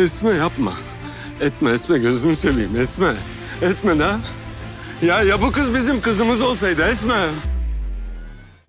Esme yapma. Etme Esme gözünü seveyim Esme. Etme ne? Ya ya bu kız bizim kızımız olsaydı Esme.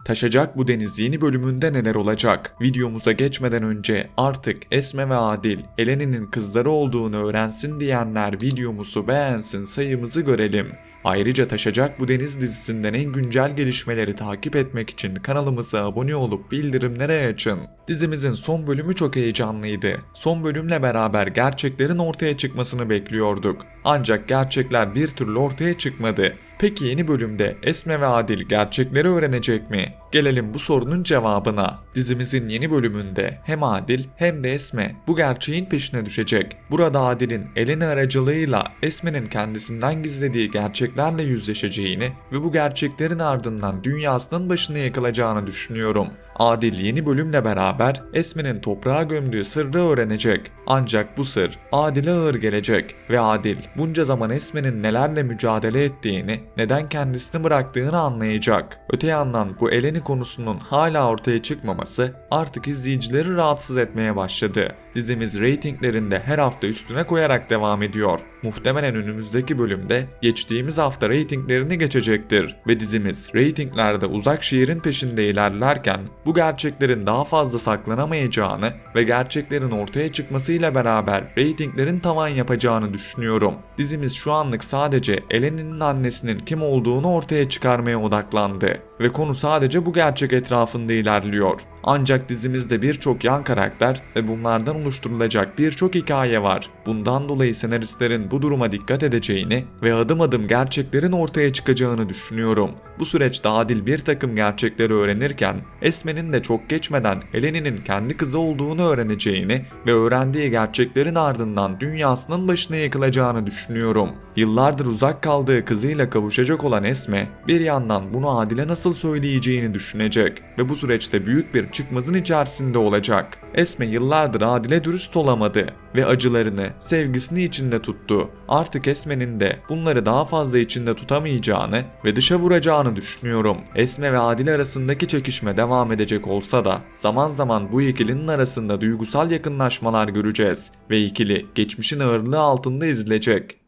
Taşacak bu deniz yeni bölümünde neler olacak? Videomuza geçmeden önce artık Esme ve Adil Eleni'nin kızları olduğunu öğrensin diyenler videomuzu beğensin sayımızı görelim. Ayrıca Taşacak Bu Deniz dizisinden en güncel gelişmeleri takip etmek için kanalımıza abone olup bildirimleri açın. Dizimizin son bölümü çok heyecanlıydı. Son bölümle beraber gerçeklerin ortaya çıkmasını bekliyorduk. Ancak gerçekler bir türlü ortaya çıkmadı. Peki yeni bölümde Esme ve Adil gerçekleri öğrenecek mi? Gelelim bu sorunun cevabına. Dizimizin yeni bölümünde hem Adil hem de Esme bu gerçeğin peşine düşecek. Burada Adil'in Eleni aracılığıyla Esme'nin kendisinden gizlediği gerçeklerle yüzleşeceğini ve bu gerçeklerin ardından dünyasının başına yakılacağını düşünüyorum. Adil yeni bölümle beraber Esme'nin toprağa gömdüğü sırrı öğrenecek. Ancak bu sır Adil'e ağır gelecek ve Adil bunca zaman Esme'nin nelerle mücadele ettiğini, neden kendisini bıraktığını anlayacak. Öte yandan bu Eleni konusunun hala ortaya çıkmaması artık izleyicileri rahatsız etmeye başladı. Dizimiz reytinglerinde her hafta üstüne koyarak devam ediyor. Muhtemelen önümüzdeki bölümde geçtiğimiz hafta reytinglerini geçecektir ve dizimiz reytinglerde uzak şiirin peşinde ilerlerken bu gerçeklerin daha fazla saklanamayacağını ve gerçeklerin ortaya çıkmasıyla beraber reytinglerin tavan yapacağını düşünüyorum. Dizimiz şu anlık sadece Eleni'nin annesinin kim olduğunu ortaya çıkarmaya odaklandı ve konu sadece bu gerçek etrafında ilerliyor. Ancak dizimizde birçok yan karakter ve bunlardan oluşturulacak birçok hikaye var. Bundan dolayı senaristlerin bu duruma dikkat edeceğini ve adım adım gerçeklerin ortaya çıkacağını düşünüyorum. Bu süreçte Adil bir takım gerçekleri öğrenirken Esme'nin de çok geçmeden Eleni'nin kendi kızı olduğunu öğreneceğini ve öğrendiği gerçeklerin ardından dünyasının başına yıkılacağını düşünüyorum. Yıllardır uzak kaldığı kızıyla kavuşacak olan Esme bir yandan bunu Adil'e nasıl söyleyeceğini düşünecek ve bu süreçte büyük bir çıkmazın içerisinde olacak. Esme yıllardır Adil'e dürüst olamadı ve acılarını, sevgisini içinde tuttu. Artık Esme'nin de bunları daha fazla içinde tutamayacağını ve dışa vuracağını düşünüyorum. Esme ve Adil arasındaki çekişme devam edecek olsa da zaman zaman bu ikilinin arasında duygusal yakınlaşmalar göreceğiz ve ikili geçmişin ağırlığı altında ezilecek.